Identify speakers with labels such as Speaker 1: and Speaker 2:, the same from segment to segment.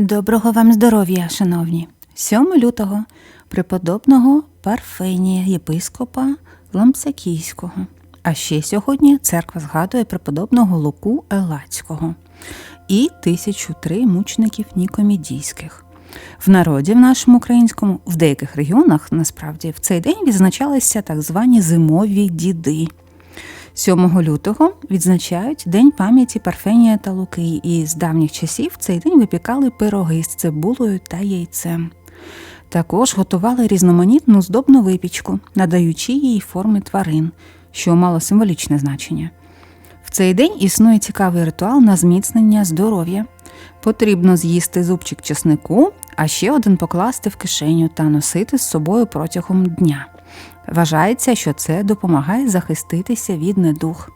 Speaker 1: Доброго вам здоров'я, шановні! 7 лютого преподобного Парфенія, єпископа Лампсакійського. А ще сьогодні церква згадує преподобного Луку Елацького і 1003 мучеників Нікомідійських. В народі в нашому українському, в деяких регіонах насправді в цей день відзначалися так звані зимові діди. 7 лютого відзначають День пам'яті Парфенія та Луки, і з давніх часів цей день випікали пироги з цибулою та яйцем. Також готували різноманітну здобну випічку, надаючи їй форми тварин, що мало символічне значення. В цей день існує цікавий ритуал на зміцнення здоров'я. Потрібно з'їсти зубчик чеснику, а ще один покласти в кишеню та носити з собою протягом дня. Вважається, що це допомагає захиститися від недух.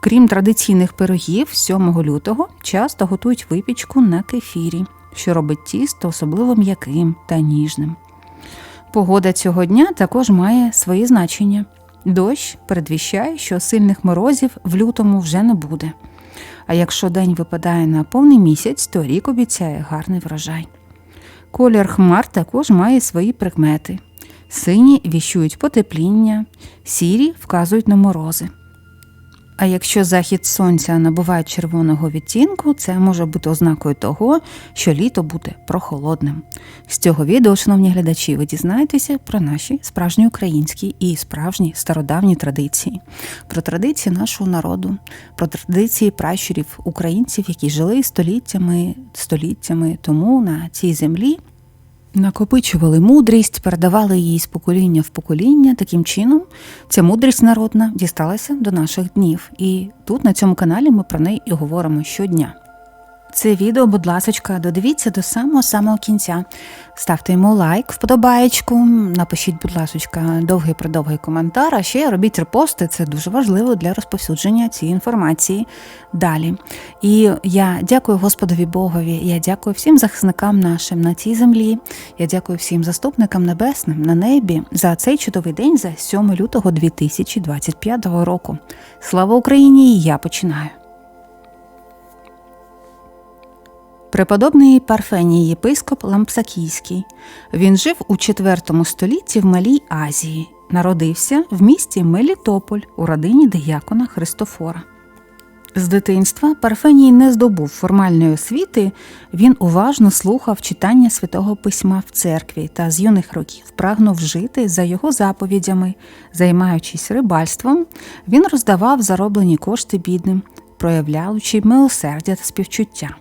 Speaker 1: Крім традиційних пирогів, 7 лютого часто готують випічку на кефірі, що робить тісто особливо м'яким та ніжним. Погода цього дня також має свої значення. Дощ передвіщає, що сильних морозів в лютому вже не буде. А якщо день випадає на повний місяць, то рік обіцяє гарний врожай. Колір хмар також має свої прикмети. Сині віщують потепління, сірі вказують на морози. А якщо захід сонця набуває червоного відтінку, це може бути ознакою того, що літо буде прохолодним. З цього відео, шановні глядачі, ви дізнаєтеся про наші справжні українські і справжні стародавні традиції, про традиції нашого народу, про традиції пращурів українців, які жили століттями, століттями тому на цій землі. Накопичували мудрість, передавали її з покоління в покоління. Таким чином, ця мудрість народна дісталася до наших днів. І тут на цьому каналі ми про неї і говоримо щодня. Це відео, будь ласка, додивіться до самого самого кінця. Ставте йому лайк, вподобаєчку, напишіть, будь ласка, довгий продовгий коментар, а ще робіть репости, це дуже важливо для розповсюдження цієї інформації далі. І я дякую Господові Богові, я дякую всім захисникам нашим на цій землі. Я дякую всім заступникам небесним на небі за цей чудовий день, за 7 лютого 2025 року. Слава Україні! Я починаю. Преподобний Парфеній єпископ Лампсакійський. Він жив у IV столітті в Малій Азії. Народився в місті Мелітополь у родині диякона Христофора. З дитинства Парфеній не здобув формальної освіти, він уважно слухав читання святого письма в церкві та з юних років прагнув жити за його заповідями, займаючись рибальством, він роздавав зароблені кошти бідним, проявляючи милосердя та співчуття.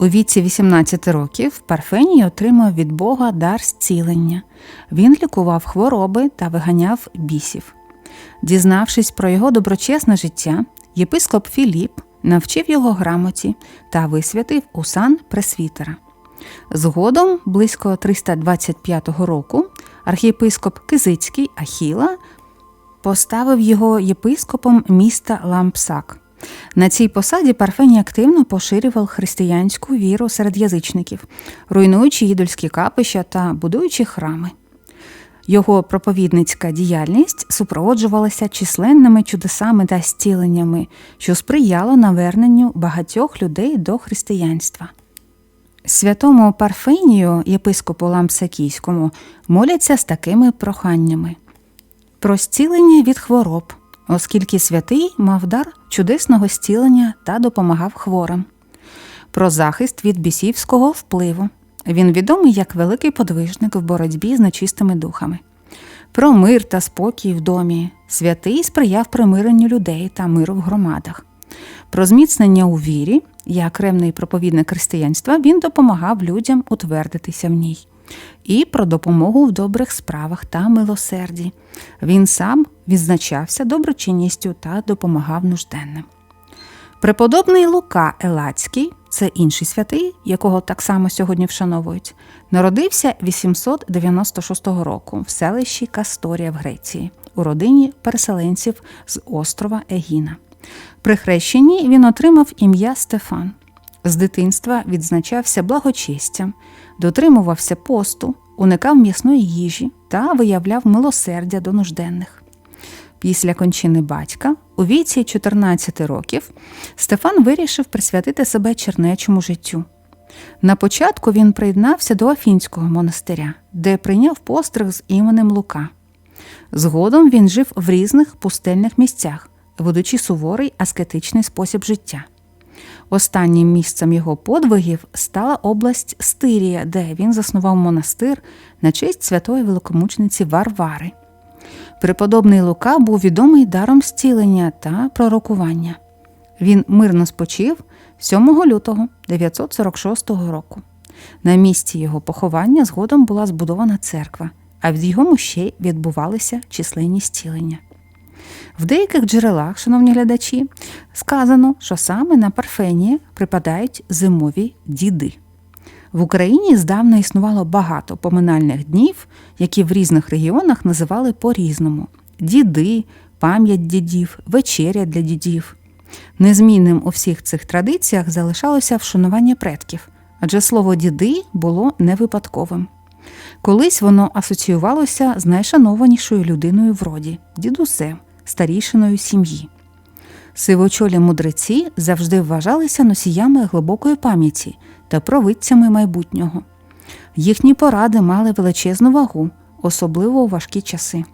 Speaker 1: У віці 18 років Парфеній отримав від Бога дар зцілення. Він лікував хвороби та виганяв бісів. Дізнавшись про його доброчесне життя, єпископ Філіп навчив його грамоті та висвятив у сан пресвітера. Згодом, близько 325 року, архієпископ Кизицький Ахіла поставив його єпископом міста Лампсак. На цій посаді Парфеній активно поширював християнську віру серед язичників, руйнуючи ідольські капища та будуючи храми. Його проповідницька діяльність супроводжувалася численними чудесами та зціленнями, що сприяло наверненню багатьох людей до християнства. Святому Парфенію, єпископу Лампсакійському, моляться з такими проханнями про зцілення від хвороб, оскільки святий мав дар чудесного зцілення та допомагав хворим, про захист від бісівського впливу. Він відомий як великий подвижник в боротьбі з нечистими духами, про мир та спокій в домі. Святий сприяв примиренню людей та миру в громадах. Про зміцнення у вірі, як ревний проповідник християнства, він допомагав людям утвердитися в ній і про допомогу в добрих справах та милосерді. Він сам відзначався доброчинністю та допомагав нужденним. Преподобний Лука Елацький, це інший святий, якого так само сьогодні вшановують, народився 896 року в селищі Касторія в Греції, у родині переселенців з острова Егіна. При хрещенні він отримав ім'я Стефан. З дитинства відзначався благочестям, дотримувався посту, уникав м'ясної їжі та виявляв милосердя до нужденних. Після кончини батька, у віці 14 років, Стефан вирішив присвятити себе чернечому життю. На початку він приєднався до Афінського монастиря, де прийняв постриг з іменем Лука. Згодом він жив в різних пустельних місцях, ведучи суворий аскетичний спосіб життя. Останнім місцем його подвигів стала область Стирія, де він заснував монастир на честь святої великомучниці Варвари. Преподобний Лука був відомий даром зцілення та пророкування. Він мирно спочив 7 лютого 946 року. На місці його поховання згодом була збудована церква, а від його мощей відбувалися численні зцілення. В деяких джерелах, шановні глядачі, сказано, що саме на Парфенії припадають зимові діди. В Україні здавна існувало багато поминальних днів, які в різних регіонах називали по-різному: діди, пам'ять дідів, вечеря для дідів. Незмінним у всіх цих традиціях залишалося вшанування предків, адже слово діди було не випадковим. Колись воно асоціювалося з найшанованішою людиною в роді дідусем, старішиною сім'ї. Сивочолі мудреці завжди вважалися носіями глибокої пам'яті та провидцями майбутнього. Їхні поради мали величезну вагу, особливо у важкі часи.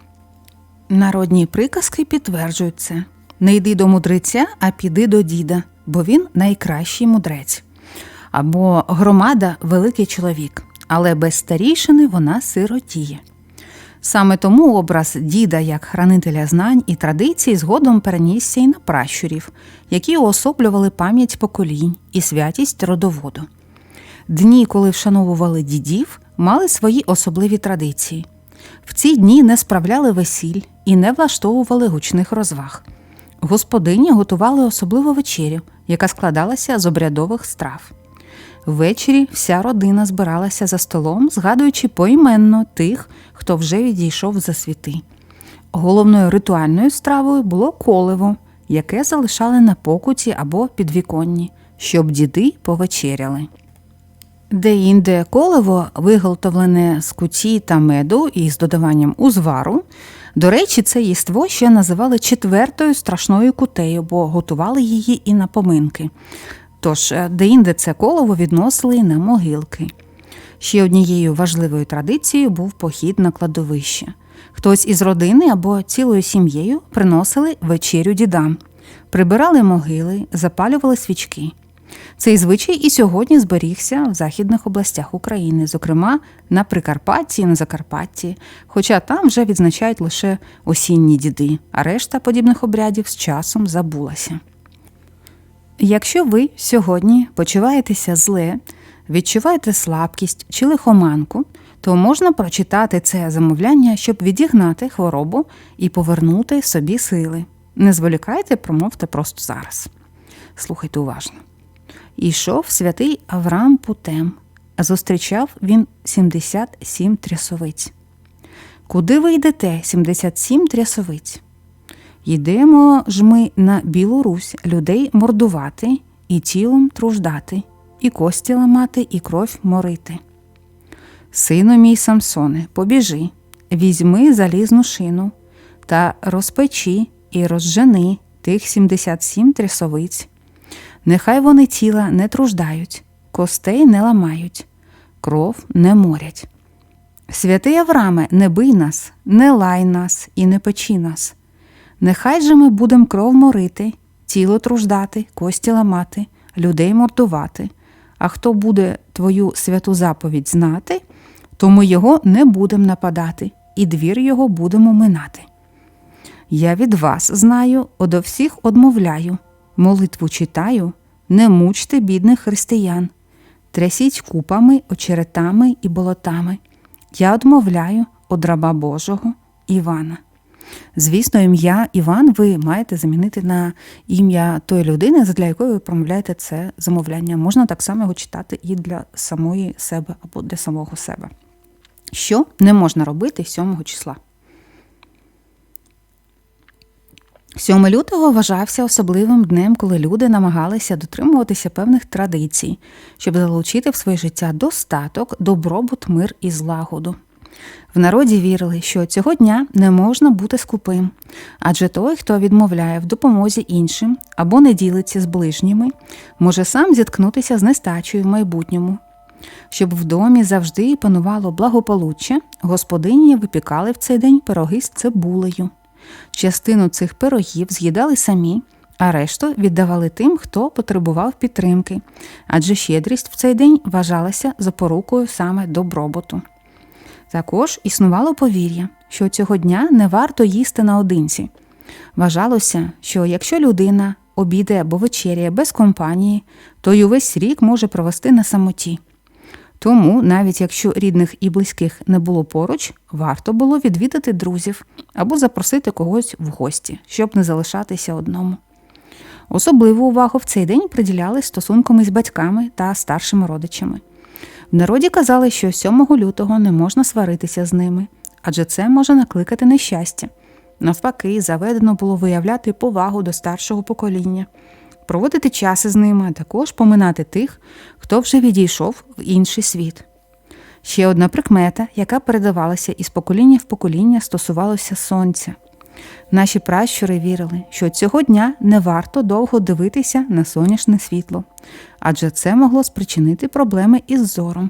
Speaker 1: Народні приказки підтверджують це не йди до мудреця, а піди до діда, бо він найкращий мудрець. Або громада великий чоловік, але без старішини вона сиротіє. Саме тому образ діда як хранителя знань і традицій згодом перенісся і на пращурів, які уособлювали пам'ять поколінь і святість родоводу. Дні, коли вшановували дідів, мали свої особливі традиції. В ці дні не справляли весіль і не влаштовували гучних розваг. Господині готували особливу вечерю, яка складалася з обрядових страв. Ввечері вся родина збиралася за столом, згадуючи поіменно тих, хто вже відійшов за світи. Головною ритуальною стравою було коливо, яке залишали на покуті або підвіконні, щоб діди повечеряли. Де-інде коливо, виготовлене з куті та меду і з додаванням узвару. До речі, це їство ще називали четвертою страшною кутею, бо готували її і на поминки. Тож, де-інде це колово відносили на могилки. Ще однією важливою традицією був похід на кладовище. Хтось із родини або цілою сім'єю приносили вечерю дідам, прибирали могили, запалювали свічки. Цей звичай і сьогодні зберігся в західних областях України, зокрема на Прикарпатті і на Закарпатті, хоча там вже відзначають лише осінні діди, а решта подібних обрядів з часом забулася. Якщо ви сьогодні почуваєтеся зле, відчуваєте слабкість чи лихоманку, то можна прочитати це замовляння, щоб відігнати хворобу і повернути собі сили. Не зволікайте, промовте просто зараз. Слухайте уважно. Ішов святий Авраам путем, зустрічав він 77 трясовиць. Куди ви йдете, 77 трясовиць? Йдемо ж ми на Білу Русь людей мордувати і тілом труждати, і кості ламати, і кров морити. Сину мій Самсоне, побіжи, візьми залізну шину та розпечи і розжени тих 77 трясовиць. Нехай вони тіла не труждають, костей не ламають, кров не морять. Святий Авраме, не бий нас, не лай нас і не печи нас. Нехай же ми будем кров морити, тіло труждати, кості ламати, людей мордувати. А хто буде твою святу заповідь знати, то ми його не будемо нападати, і двір його будемо минати. Я від вас знаю, одо всіх одмовляю, молитву читаю, не мучте бідних християн, трясіть купами, очеретами і болотами. Я одмовляю од раба Божого Івана. Звісно, ім'я Іван ви маєте замінити на ім'я тої людини, для якої ви промовляєте це замовляння. Можна так само його читати і для самої себе або для самого себе. Що не можна робити 7 числа? 7 лютого вважався особливим днем, коли люди намагалися дотримуватися певних традицій, щоб залучити в своє життя достаток, добробут, мир і злагоду. В народі вірили, що цього дня не можна бути скупим, адже той, хто відмовляє в допомозі іншим або не ділиться з ближніми, може сам зіткнутися з нестачею в майбутньому. Щоб в домі завжди панувало благополуччя, господині випікали в цей день пироги з цибулею. Частину цих пирогів з'їдали самі, а решту віддавали тим, хто потребував підтримки, адже щедрість в цей день вважалася запорукою саме добробуту. Також існувало повір'я, що цього дня не варто їсти наодинці. Вважалося, що якщо людина обідає або вечеряє без компанії, то й увесь рік може провести на самоті. Тому, навіть якщо рідних і близьких не було поруч, варто було відвідати друзів або запросити когось в гості, щоб не залишатися одному. Особливу увагу в цей день приділяли стосунками з батьками та старшими родичами. В народі казали, що 7 лютого не можна сваритися з ними, адже це може накликати нещастя. Навпаки, заведено було виявляти повагу до старшого покоління, проводити час із ними, а також поминати тих, хто вже відійшов в інший світ. Ще одна прикмета, яка передавалася із покоління в покоління, стосувалося сонця. Наші пращури вірили, що цього дня не варто довго дивитися на сонячне світло, адже це могло спричинити проблеми із зором.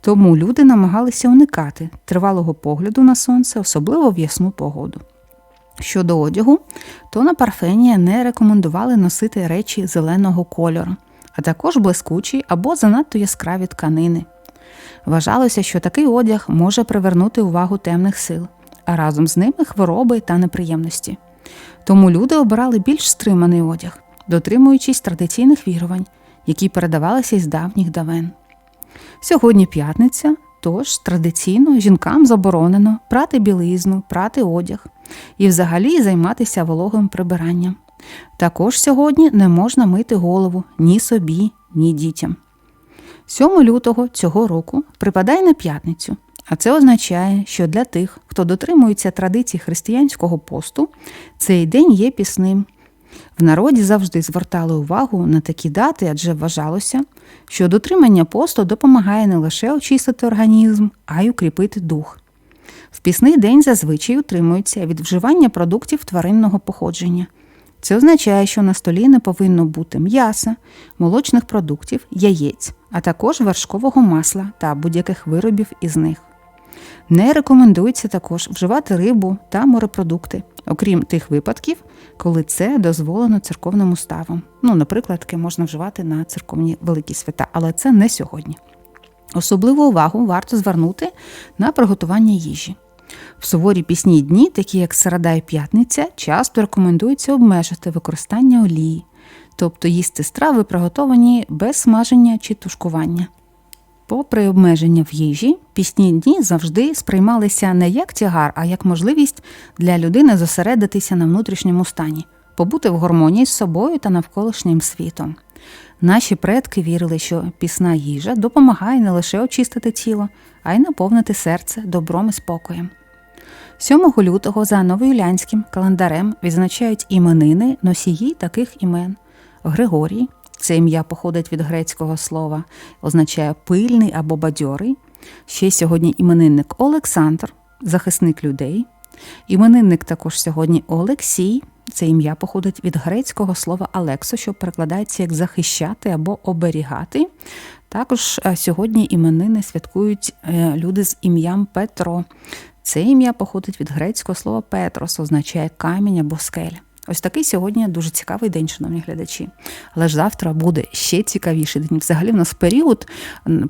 Speaker 1: Тому люди намагалися уникати тривалого погляду на сонце, особливо в ясну погоду. Щодо одягу, то на Парфенія не рекомендували носити речі зеленого кольору, а також блискучі або занадто яскраві тканини. Вважалося, що такий одяг може привернути увагу темних сил, а разом з ними хвороби та неприємності. Тому люди обирали більш стриманий одяг, дотримуючись традиційних вірувань, які передавалися із давніх давен. Сьогодні п'ятниця, тож традиційно жінкам заборонено прати білизну, прати одяг і взагалі займатися вологим прибиранням. Також сьогодні не можна мити голову ні собі, ні дітям. 7 лютого цього року припадає на п'ятницю, а це означає, що для тих, хто дотримується традицій християнського посту, цей день є пісним. В народі завжди звертали увагу на такі дати, адже вважалося, що дотримання посту допомагає не лише очистити організм, а й укріпити дух. В пісний день зазвичай утримуються від вживання продуктів тваринного походження. Це означає, що на столі не повинно бути м'яса, молочних продуктів, яєць, а також вершкового масла та будь-яких виробів із них. Не рекомендується також вживати рибу та морепродукти, окрім тих випадків, коли це дозволено церковним уставом. Ну, наприклад, таке можна вживати на церковні великі свята, але це не сьогодні. Особливу увагу варто звернути на приготування їжі. В суворі пісні дні, такі як середа і п'ятниця, часто рекомендується обмежити використання олії, тобто їсти страви, приготовані без смаження чи тушкування. Попри обмеження в їжі, пісні дні завжди сприймалися не як тягар, а як можливість для людини зосередитися на внутрішньому стані, побути в гармонії з собою та навколишнім світом. Наші предки вірили, що пісна їжа допомагає не лише очистити тіло, а й наповнити серце добром і спокоєм. 7 лютого за новоюлянським календарем відзначають іменини носії таких імен Григорій. Це ім'я походить від грецького слова, означає пильний або бадьорий. Ще сьогодні іменинник Олександр, захисник людей. Іменинник також сьогодні Олексій. Це ім'я походить від грецького слова Алексо, що перекладається як захищати або оберігати. Також е, сьогодні іменини святкують е, люди з ім'ям Петро. Це ім'я походить від грецького слова Петрос, означає камінь або скеля. Ось такий сьогодні дуже цікавий день, шановні глядачі. Але ж завтра буде ще цікавіший день. Взагалі в нас період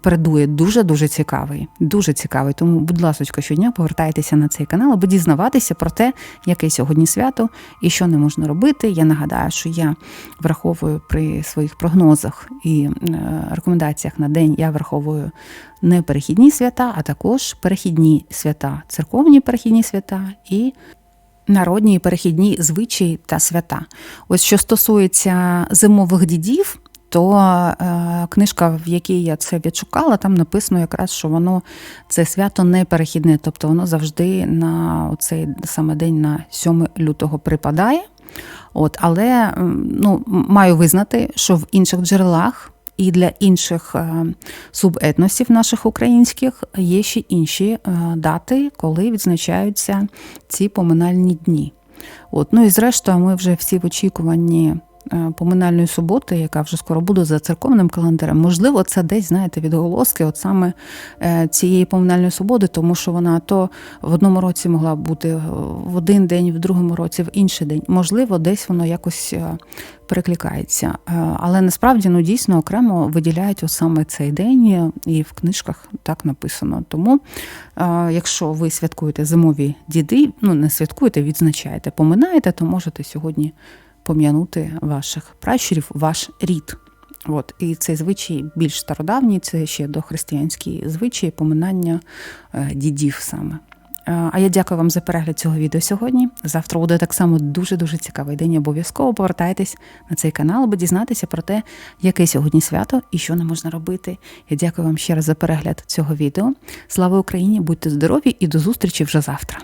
Speaker 1: передує дуже-дуже цікавий. Дуже цікавий. Тому, будь ласка, щодня повертайтеся на цей канал, аби дізнаватися про те, яке сьогодні свято і що не можна робити. Я нагадаю, що я враховую при своїх прогнозах і е, рекомендаціях на день, я враховую не перехідні свята, а також перехідні свята, церковні перехідні свята і народні і перехідні звичаї та свята. Ось що стосується зимових дідів, то е, книжка, в якій я це відшукала, там написано якраз, що воно це свято не перехідне, тобто воно завжди на цей саме день на 7 лютого припадає. От, Але ну, маю визнати, що в інших джерелах і для інших е, субетносів наших українських є ще інші е, дати, коли відзначаються ці поминальні дні. От, ну і зрештою, ми вже всі в очікуванні поминальної суботи, яка вже скоро буде за церковним календарем. Можливо, це десь, знаєте, відголоски, от саме е, цієї поминальної суботи, тому що вона то в одному році могла бути е, в один день, в другому році в інший день. Можливо, десь воно якось е, перекликається. Е, Але насправді ну дійсно окремо виділяють ось саме цей день, е, і в книжках так написано. Тому, е, якщо ви святкуєте зимові діди, ну не святкуєте, відзначаєте, поминаєте, то можете сьогодні пом'янути ваших пращурів, ваш рід. От, і цей звичай більш стародавній, це ще дохристиянські звичаї поминання е, дідів саме. Е, А я дякую вам за перегляд цього відео сьогодні. Завтра буде так само дуже-дуже цікавий день. Обов'язково повертайтесь на цей канал, аби дізнатися про те, яке сьогодні свято і що не можна робити. Я дякую вам ще раз за перегляд цього відео. Слава Україні! Будьте здорові і до зустрічі вже завтра.